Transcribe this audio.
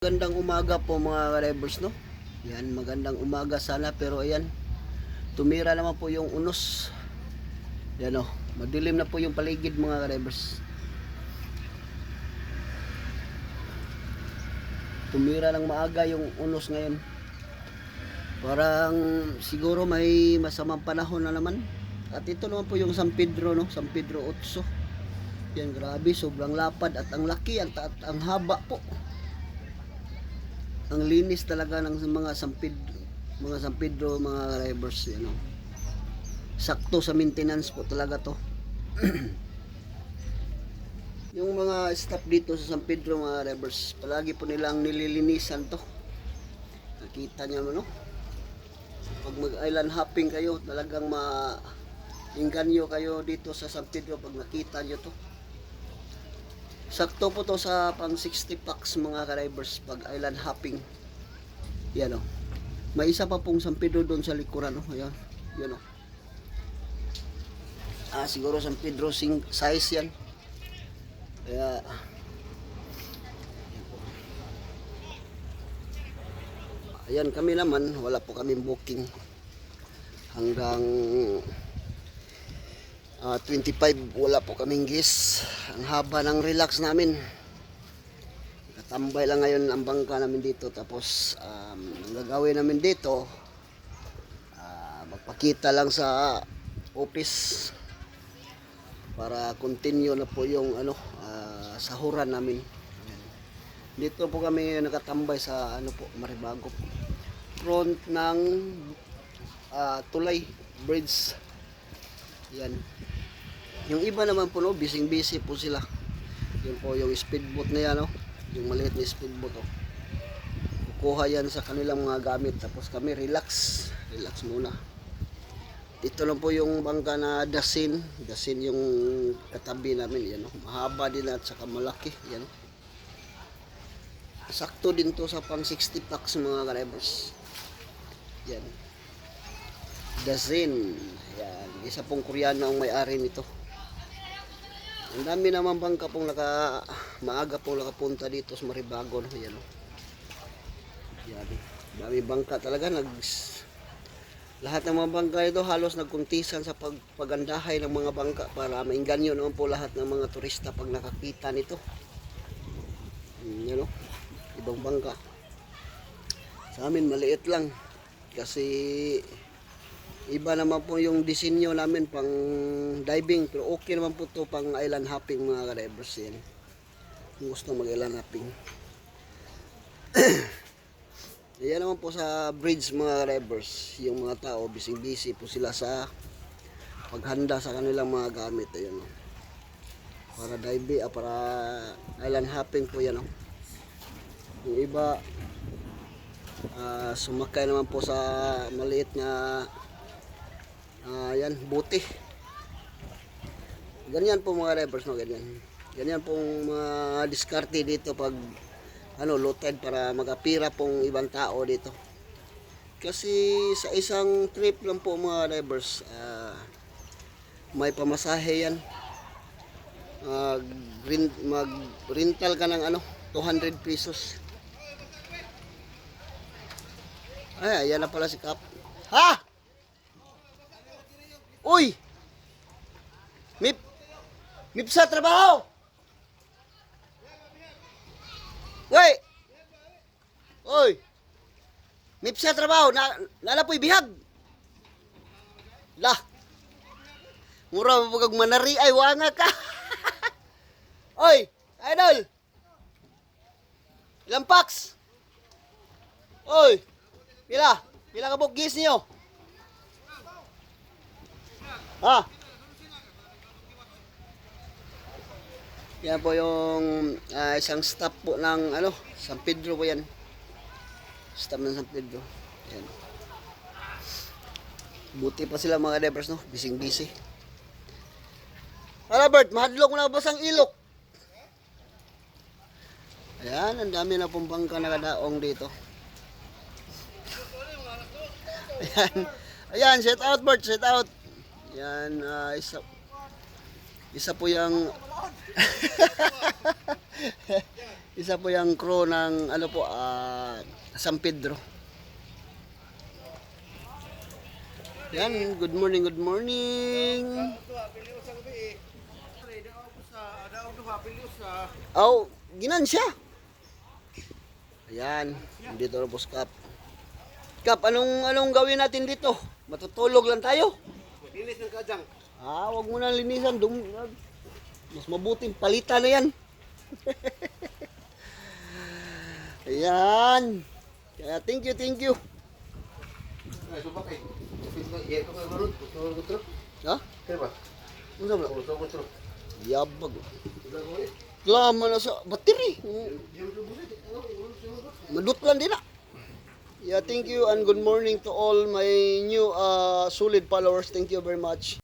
Magandang umaga po mga drivers no. Yan, magandang umaga sana pero ayan. Tumira naman po yung unos. Yan o, madilim na po yung paligid mga drivers. Tumira ng maaga yung unos ngayon. Parang siguro may masamang panahon na naman. At ito naman po yung San Pedro no, San Pedro Otso. Yan grabe, sobrang lapad at ang laki at, at ang haba po ang linis talaga ng mga San Pedro, mga San Pedro, mga drivers, ano. Sakto sa maintenance po talaga to. yung mga staff dito sa San Pedro, mga drivers, palagi po nilang nililinisan to. Nakita niyo no? Pag mag-island hopping kayo, talagang ma inganyo kayo dito sa San Pedro pag nakita niyo to. Sakto po to sa pang 60 packs mga drivers pag island hopping. Yan o. May isa pa pong San Pedro doon sa likuran o. Ayan. Yan o. Ah, siguro San Pedro sing size yan. Kaya Ayan kami naman, wala po kaming booking hanggang Ah, 25 wala po kaming gis. Ang haba ng relax namin. Katambay lang ngayon ang bangka namin dito tapos um, ang gagawin namin dito ah, magpakita lang sa office para continue na po yung ano ah, sahuran namin. Dito po kami nakatambay sa ano po Maribago front ng ah, tulay bridge yan yung iba naman po no, busy-busy po sila. Yun po yung speedboat na yan, no? Yung maliit na speedboat, oh. Kukuha yan sa kanilang mga gamit. Tapos kami, relax. Relax muna. Dito lang po yung bangka na dasin. Dasin yung katabi namin, yan, no? Mahaba din at saka malaki, yan, no? Sakto din to sa pang 60 packs mga drivers. Yan. Dasin. Yan. Isa pong Koreano ang may-ari nito. Ang dami naman bangka pong naka maaga pong nakapunta dito sa Maribago no yan. oh. Yan. Dami bangka talaga nag lahat ng mga bangka ito halos nagkuntisan sa pag, pagandahay ng mga bangka para mainganyo naman po lahat ng mga turista pag nakakita nito. Mm, Yan oh. Ibang bangka. Sa amin maliit lang kasi Iba naman po yung disenyo namin pang diving pero okay naman po to pang island hopping mga ka-divers yan. Kung gusto mag island hopping. Yan naman po sa bridge mga ka-divers. Yung mga tao busy-busy po sila sa paghanda sa kanilang mga gamit. Ayun, oh. Para diving, ah, para island hopping po yan. Oh. Yung iba ah, sumakay naman po sa maliit na Ah, yan, buti. Ganyan po mga drivers, no, ganyan. Ganyan pong mga diskarte dito pag ano, tide para magapira pong ibang tao dito. Kasi sa isang trip lang po mga drivers, ah, may pamasahe yan. Mag, mag rental ka ng ano, 200 pesos. Ay, ayan na pala si Kap. Ha? Uy! Mip! Mip sa trabaho! Uy! Uy! Mip sa trabaho! Na, nalapoy bihag! Lah! Mura mo pagag manari ay wanga ka! Oy! Idol! Ilang packs? Oy! Pila? Pila ka bugis niyo? Ha? Yan po yung ah, isang stop po ng ano, San Pedro po yan. Stop ng San Pedro. Yan. Buti pa sila mga drivers no, bising busy. Hala Bert, mahadlok na ba sang ilok? Ayan, ang dami na pong bangka nakadaong dito. Ayan. Ayan, set out Bert, set out. Yan, ah, isa, isa po yung Isa po yung crew ng ano po, ah, San Pedro. Yan, good morning, good morning. Oh, ginan siya. Ayan, dito na po si. Kap, anong, anong gawin natin dito? Matutulog lang tayo? Linis ng kajang. Ah, wag mo na linisan. Dum mas mabuting palitan na yan. Ayan. Kaya thank you, thank you. Ay, subak eh. Iya, ito kayo marunod. Ito ko truk. Ha? Kaya ba? Ano ba? Ito ko truk. Yabag. Eh. Klama na sa battery. Madutlan din na. Yeah, thank you and good morning to all my new uh, solid followers. Thank you very much.